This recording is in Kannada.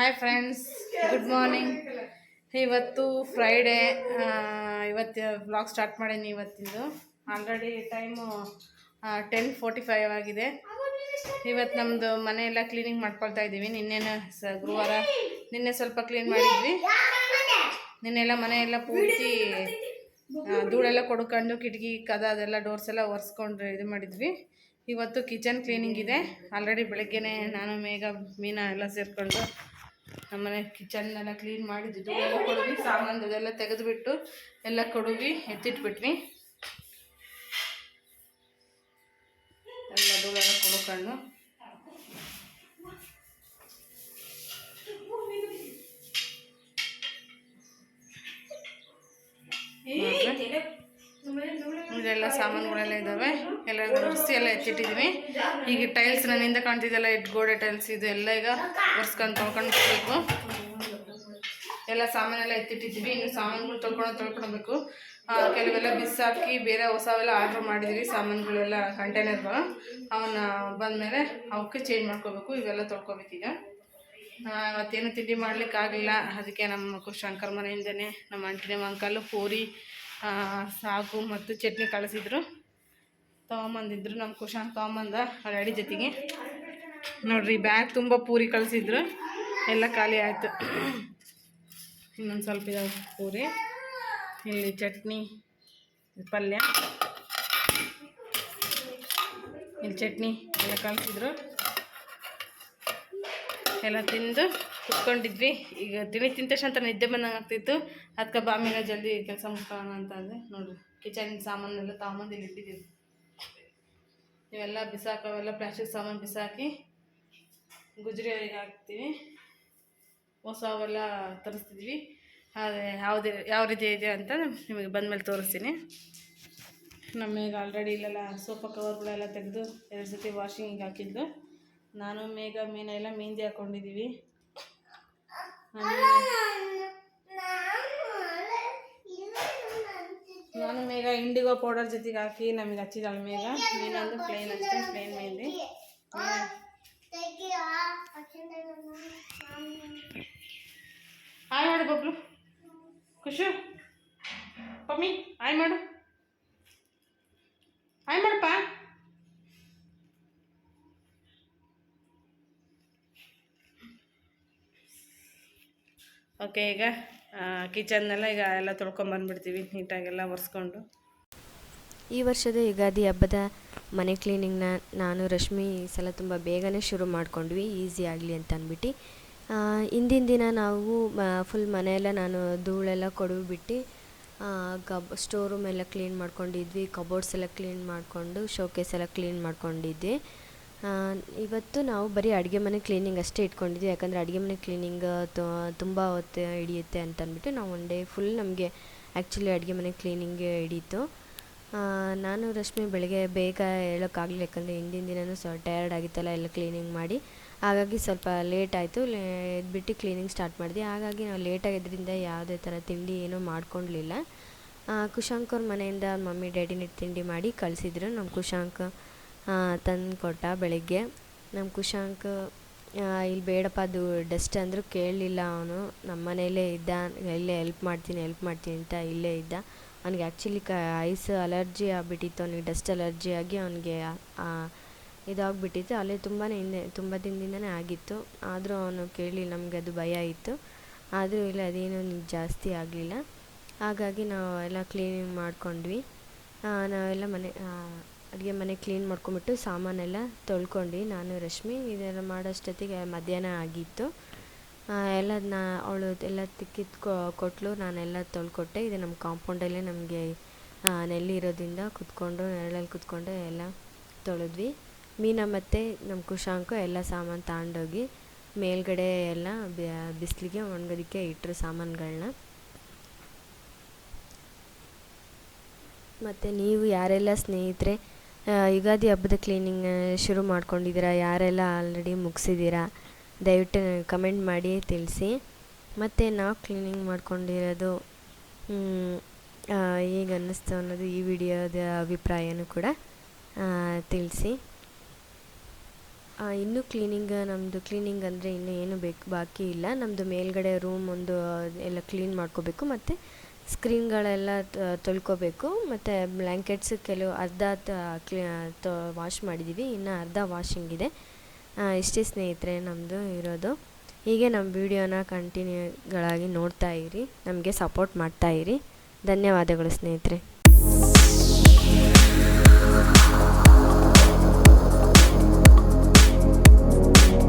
ಹಾಯ್ ಫ್ರೆಂಡ್ಸ್ ಗುಡ್ ಮಾರ್ನಿಂಗ್ ಇವತ್ತು ಫ್ರೈಡೇ ಇವತ್ತು ಬ್ಲಾಗ್ ಸ್ಟಾರ್ಟ್ ಮಾಡೀನಿ ಇವತ್ತಿಂದು. Already time ten forty five ಆಗಿದೆ. ಇವತ್ತು ನಮ್ಮದು ಮನೆಯೆಲ್ಲ ಕ್ಲೀನಿಂಗ್ ಮಾಡ್ಕೊಳ್ತಾ ಇದ್ದೀವಿ. ನಿನ್ನೆನ ಸ, ಗುರುವಾರ ನಿನ್ನೆ ಸ್ವಲ್ಪ ಕ್ಲೀನ್ ಮಾಡಿದ್ವಿ. ನಿನ್ನೆಲ್ಲ ಮನೆಯೆಲ್ಲ ಪೂರ್ತಿ ಧೂಳೆಲ್ಲ ಕೊಡ್ಕೊಂಡು ಕಿಟಕಿ, ಕದ ಅದೆಲ್ಲ ಡೋರ್ಸ್ ಎಲ್ಲ ಒರೆಸ್ಕೊಂಡು ಇದು ಮಾಡಿದ್ವಿ. ಇವತ್ತು ಕಿಚನ್ ಕ್ಲೀನಿಂಗ್ ಇದೆ. ಆಲ್ರೆಡಿ ಬೆಳಗ್ಗೆನೇ ನಾನು, ಮೇಘ, ಮೀನಾ ಎಲ್ಲ ಸೇರಿಕೊಂಡು ನಮ್ಮನೆ ಕಿಚನ್ ಎಲ್ಲ ಕ್ಲೀನ್ ಮಾಡಿದ್ದು ಎಲ್ಲ ಕೊಡುವಿ ಸಾಮಾನು ಅದೆಲ್ಲ ತೆಗೆದುಬಿಟ್ಟು ಎಲ್ಲ ಕೊಡುಗೆ ಎತ್ತಿಟ್ಬಿಟ್ವಿ. ಎಲ್ಲ ಧೂಳೆಲ್ಲ ಕೊಡ್ಕೊಂಡು ಇದೆಲ್ಲ ಸಾಮಾನುಗಳೆಲ್ಲ ಇದ್ದಾವೆ. ಎಲ್ಲ ಒರೆಸಿ ಎಲ್ಲ ಎತ್ತಿಟ್ಟಿದ್ದೀವಿ ಈಗ ಟೈಲ್ಸ್ ನನ್ನಿಂದ ಕಾಣ್ತಿದ್ದೆಲ್ಲ ಇಟ್ಟು ಗೋಡೆ ಟೈಲ್ಸ್ ಇದು ಎಲ್ಲ ಈಗ ಒರೆಸ್ಕೊಂಡು ತೊಳ್ಕೊಂಡು ಹೋಗ್ಬೇಕು ಎಲ್ಲ ಸಾಮಾನೆಲ್ಲ ಎತ್ತಿಟ್ಟಿದ್ದೀವಿ. ಇನ್ನು ಸಾಮಾನುಗಳು ತೊಳ್ಕೊಂಡು ತೊಳ್ಕೊಳ್ಬೇಕು. ಕೆಲವೆಲ್ಲ ಬಿಸಾಕಿ ಬೇರೆ ಹೊಸವೆಲ್ಲ ಆರ್ಡ್ರ್ ಮಾಡಿದ್ದೀವಿ ಸಾಮಾನುಗಳೆಲ್ಲ ಕಂಟೈನರ್ ಅವನ್ನ ಬಂದಮೇಲೆ ಅವಕ್ಕೆ ಚೇಂಜ್ ಮಾಡ್ಕೋಬೇಕು. ಇವೆಲ್ಲ ತೊಳ್ಕೊಬೇಕೀಗ ಮತ್ತೇನು ತಿಂಡಿ ಮಾಡ್ಲಿಕ್ಕೆ ಆಗಲಿಲ್ಲ ಅದಕ್ಕೆ ನಮ್ಮ ಶಂಕರ್ ಮನೆಯಿಂದನೇ ನಮ್ಮ ಅಂಟಿನ ಅಂಕಲು ಪೂರಿ ಆ, ಸಾಗು ಮತ್ತು ಚಟ್ನಿ ಕಳಿಸಿದ್ರು. ತೊಗೊಂಬಂದಿದ್ರು ನಮ್ಮ ಕುಶಾನ್ ತೊಗೊಂಬಂದ ರೆಡಿ ಜೊತೆಗೆ. ನೋಡ್ರಿ ಬ್ಯಾಗ್ ತುಂಬ ಪೂರಿ ಕಳಿಸಿದ್ರು. ಎಲ್ಲ ಖಾಲಿ ಆಯಿತು. ಇನ್ನೊಂದು ಸ್ವಲ್ಪ ಇದಾವೆ ಪೂರಿ. ಇಲ್ಲಿ ಚಟ್ನಿ ಪಲ್ಯ. ಇಲ್ಲಿ ಚಟ್ನಿ ಎಲ್ಲ ಕಳಿಸಿದ್ರು. ಎಲ್ಲ ತಿಂದು ಕುತ್ಕೊಂಡಿದ್ವಿ. ಈಗ ತಿಂಡಿ ತಿಂದ ತಕ್ಷಣ ನಿದ್ದೆ ಬಂದಂಗೆ ಆಗ್ತಿತ್ತು. ಅದಕ್ಕೆ ಬಾಮಿನ ಜಲ್ದಿ ಕೆಲಸ ಮುಗ್ಕೊಳ್ಳೋಣ ಅಂತ ಅಂದರೆ ನೋಡಿರಿ ಕಿಚನ್ ಸಾಮಾನೆಲ್ಲ ತಗೊಂಬಂದು ಇಲ್ಲಿ ಇಟ್ಟಿದ್ದೀವಿ ಇವೆಲ್ಲ ಬಿಸಾಕವೆಲ್ಲ ಪ್ಲಾಸ್ಟಿಕ್ ಸಾಮಾನು ಬಿಸಾಕಿ ಗುಜರಿ ಅವರಿಗೆ ಹಾಕ್ತೀವಿ. ಹೊಸವೆಲ್ಲ ತರಿಸ್ತಿದ್ವಿ. ಅದೇ ಯಾವುದೇ, ಯಾವ ರೀತಿ ಇದೆ ಅಂತ ನಿಮಗೆ ಬಂದಮೇಲೆ ತೋರಿಸ್ತೀನಿ. ನಮಗೆ ಆಲ್ರೆಡಿ ಇಲ್ಲೆಲ್ಲ ಸೋಫಾ ಕವರ್ಗಳೆಲ್ಲ ತೆಗೆದು, ಎರಡು ಸತಿ ವಾಷಿಂಗಿಗೆ ಹಾಕಿದ್ದು. ನಾನು, ಮೇಘ, ಮೀನ ಎಲ್ಲ ಮೆಹಂದಿ ಹಾಕ್ಕೊಂಡಿದ್ದೀವಿ ನಾನು, ಮೇಘ ಇಂಡಿಗೋ ಪೌಡರ್ ಜೊತೆಗೆ ಹಾಕಿ ನಮಗೆ ಹಚ್ಚಿದಾಳೆ ಮೇಘ. ಮೀನೊಂದು ಪ್ಲೇನ್ ಅಷ್ಟೇ ಪ್ಲೇನ್ ಮೆಹಂದಿ ಹಾಯ್ ಮಾಡು ಬಬ್ಲು. ಖುಷು. ಪಮ್ಮಿ ಹಾಯ್ ಮಾಡು ಹಾಯ್ ಮಾಡಪ್ಪ ಓಕೆ ಈಗ ಕಿಚನ್ನೆಲ್ಲ ಈಗ ಎಲ್ಲ ತೊಳ್ಕೊಂಬಂದ್ಬಿಡ್ತೀವಿ ನೀಟಾಗೆಲ್ಲ ಒರೆಸ್ಕೊಂಡು. ಈ ವರ್ಷದ ಯುಗಾದಿ ಹಬ್ಬದ ಮನೆ ಕ್ಲೀನಿಂಗ್ನ ನಾನು ರಶ್ಮಿ ಈ ಸಲ ತುಂಬ ಬೇಗನೆ ಶುರು ಮಾಡಿಕೊಂಡ್ವಿ ಈಸಿ ಆಗಲಿ ಅಂತ ಅಂದ್ಬಿಟ್ಟು. ಆ, ಹಿಂದಿನ ದಿನ ನಾವು ಫುಲ್ ಮನೆಯೆಲ್ಲ ನಾನು ಧೂಳೆಲ್ಲ ಬಿಟ್ಟು ಕಬ್ ಸ್ಟೋರ್ ರೂಮ್ ಎಲ್ಲ ಕ್ಲೀನ್ ಮಾಡ್ಕೊಂಡಿದ್ವಿ ಕಬೋರ್ಡ್ಸ್ ಎಲ್ಲ ಕ್ಲೀನ್ ಮಾಡಿಕೊಂಡು ಶೋಕೇಸ್ ಎಲ್ಲ ಕ್ಲೀನ್ ಮಾಡ್ಕೊಂಡಿದ್ವಿ. ಇವತ್ತು ನಾವು ಬರೀ ಅಡುಗೆ ಮನೆ ಕ್ಲೀನಿಂಗ್ ಅಷ್ಟೇ ಇಟ್ಕೊಂಡಿದ್ವಿ. ಯಾಕಂದರೆ ಅಡುಗೆ ಮನೆ ಕ್ಲೀನಿಂಗ್ ತುಂಬ ಹೊತ್ತು, ಹಿಡಿಯುತ್ತೆ ಅಂತ ಅಂದ್ಬಿಟ್ಟು ನಾವು ಒನ್ ಡೇ ಫುಲ್ ನಮಗೆ ಆ್ಯಕ್ಚುಲಿ ಅಡುಗೆ ಮನೆ ಕ್ಲೀನಿಂಗ್ ಹಿಡೀತು. ನಾನು ರಶ್ಮಿ ಬೆಳಗ್ಗೆ ಬೇಗ ಹೇಳೋಕ್ಕಾಗಲಿಲ್ಲ. ಯಾಕಂದರೆ ಹಿಂದಿನ ದಿನವೂ ಸ್ವಲ್ಪ ಟಯರ್ಡ್ ಆಗಿತ್ತಲ್ಲ, ಎಲ್ಲ ಕ್ಲೀನಿಂಗ್ ಮಾಡಿ. ಹಾಗಾಗಿ ಸ್ವಲ್ಪ ಲೇಟ್ ಆಯಿತು. ಲೇ ಎದ್ಬಿಟ್ಟು ಕ್ಲೀನಿಂಗ್ ಸ್ಟಾರ್ಟ್ ಮಾಡಿದೆ ಹಾಗಾಗಿ ನಾವು ಲೇಟಾಗಿದ್ದರಿಂದ ಯಾವುದೇ ಥರ ತಿಂಡಿ ಏನೂ ಮಾಡ್ಕೊಳ್ಲಿಲ್ಲ ಕುಶಾಂಕ್ ಅವ್ರ ಮನೆಯಿಂದ ಮಮ್ಮಿ ಡ್ಯಾಡಿನ ತಿಂಡಿ ಮಾಡಿ ಕಳಿಸಿದ್ರು. ನಮ್ಮ ಕುಶಾಂಕ್ ತಂದು ಕೊಟ್ಟ ಬೆಳಗ್ಗೆ. ನಮ್ಮ ಕುಶಾಂಕ್ ಇಲ್ಲಿ ಬೇಡಪ್ಪ, ಅದು ಡಸ್ಟ್ ಅಂದರೂ ಕೇಳಲಿಲ್ಲ ಅವನು. ನಮ್ಮ ಮನೆಯಲ್ಲೇ ಇದ್ದ, ಇಲ್ಲೇ ಹೆಲ್ಪ್ ಮಾಡ್ತೀನಿ ಹೆಲ್ಪ್ ಮಾಡ್ತೀನಿ ಅಂತ ಇಲ್ಲೇ ಇದ್ದ. ಅವ್ನಿಗೆ ಆ್ಯಕ್ಚುಲಿ ಕ, ಐಸ್ ಅಲರ್ಜಿ ಆಗಿಬಿಟ್ಟಿತ್ತು. ಅವನಿಗೆ ಡಸ್ಟ್ ಅಲರ್ಜಿ ಆಗಿ ಅವನಿಗೆ ಇದಾಗ್ಬಿಟ್ಟಿತ್ತು. ಅಲ್ಲೇ ತುಂಬಾ ಹಿಂದೆ, ತುಂಬ ದಿನದಿಂದನೇ ಆಗಿತ್ತು. ಆದರೂ ಅವನು ಕೇಳಲಿಲ್ಲ, ನಮಗೆ ಅದು ಭಯ ಇತ್ತು. ಆದರೂ ಇಲ್ಲ, ಅದೇನು ಜಾಸ್ತಿ ಆಗಲಿಲ್ಲ. ಹಾಗಾಗಿ ನಾವು ಎಲ್ಲ ಕ್ಲೀನಿಂಗ್ ಮಾಡಿಕೊಂಡ್ವಿ ನಾವೆಲ್ಲ ಮನೆ ಅಡುಗೆ ಮನೆ ಕ್ಲೀನ್ ಮಾಡ್ಕೊಂಬಿಟ್ಟು ಸಾಮಾನೆಲ್ಲ ತೊಳ್ಕೊಂಡು ನಾನು, ರಶ್ಮಿ, ಇದೆಲ್ಲ ಮಾಡೋಷ್ಟೊತ್ತಿಗೆ ಮಧ್ಯಾಹ್ನ ಆಗಿತ್ತು. ಎಲ್ಲ ನಾ ಅವಳು ಎಲ್ಲ ತಿಕ್ಕಿದ್ ಕೊಟ್ಟಲು ನಾನೆಲ್ಲ ತೊಳ್ಕೊಟ್ಟೆ. ಇದು ನಮ್ಮ ಕಾಂಪೌಂಡಲ್ಲೇ ನಮಗೆ ನೆಲ್ಲಿ ಇರೋದ್ರಿಂದ ಕುತ್ಕೊಂಡು, ನೆರಳಲ್ಲಿ ಕುತ್ಕೊಂಡು ಎಲ್ಲ ತೊಳೆದ್ವಿ. ಮೀನ ಮತ್ತು ನಮ್ಮ ಕುಶಾಂಕು ಎಲ್ಲ ಸಾಮಾನು ತಗೊಂಡೋಗಿ ಮೇಲ್ಗಡೆ ಎಲ್ಲ ಬಿಸಿಲಿಗೆ ಒಣಗೋದಕ್ಕೆ ಇಟ್ಟರು ಸಾಮಾನುಗಳನ್ನ ಮತ್ತು ನೀವು ಯಾರೆಲ್ಲ ಸ್ನೇಹಿತರೆ ಯುಗಾದಿ ಹಬ್ಬದ ಕ್ಲೀನಿಂಗ್ ಶುರು ಮಾಡ್ಕೊಂಡಿದ್ದೀರಾ? ಯಾರೆಲ್ಲ ಆಲ್ರೆಡಿ ಮುಗಿಸಿದ್ದೀರಾ? ದಯವಿಟ್ಟು ಕಮೆಂಟ್ ಮಾಡಿ, ತಿಳಿಸಿ. ಮತ್ತು ನಾವು ಕ್ಲೀನಿಂಗ್ ಮಾಡ್ಕೊಂಡಿರೋದು ಹೇಗೆ ಅನ್ನಿಸ್ತು ಅನ್ನೋದು ಈ ವಿಡಿಯೋದ ಅಭಿಪ್ರಾಯನೂ ಕೂಡ ತಿಳಿಸಿ. ಇನ್ನೂ ಕ್ಲೀನಿಂಗ್ ನಮ್ಮದು ಕ್ಲೀನಿಂಗ್ ಅಂದರೆ ಇನ್ನೂ ಏನು ಬೇಕು, ಬಾಕಿ ಇಲ್ಲ. ನಮ್ಮದು ಮೇಲ್ಗಡೆ ರೂಮ್ ಒಂದು, ಎಲ್ಲ ಕ್ಲೀನ್ ಮಾಡ್ಕೋಬೇಕು. ಮತ್ತು ಸ್ಕ್ರೀನ್ಗಳೆಲ್ಲ ತೊಳ್ಕೊಬೇಕು. ಮತ್ತು ಬ್ಲ್ಯಾಂಕೆಟ್ಸ್ ಕೆಲವು ಅರ್ಧ ತೊ ವಾಶ್ ಮಾಡಿದ್ದೀವಿ ಇನ್ನು ಅರ್ಧ ವಾಷಿಂಗ್ ಇದೆ ಇಷ್ಟೇ ಸ್ನೇಹಿತರೆ ನಮ್ಮದು ಇರೋದು. ಹೀಗೆ ನಮ್ಮ ವಿಡಿಯೋನ ಕಂಟಿನ್ಯೂಗಳಾಗಿ ನೋಡ್ತಾ ಇರಿ. ನಮಗೆ ಸಪೋರ್ಟ್ ಮಾಡ್ತಾ ಇರಿ. ಧನ್ಯವಾದಗಳು ಸ್ನೇಹಿತರೆ.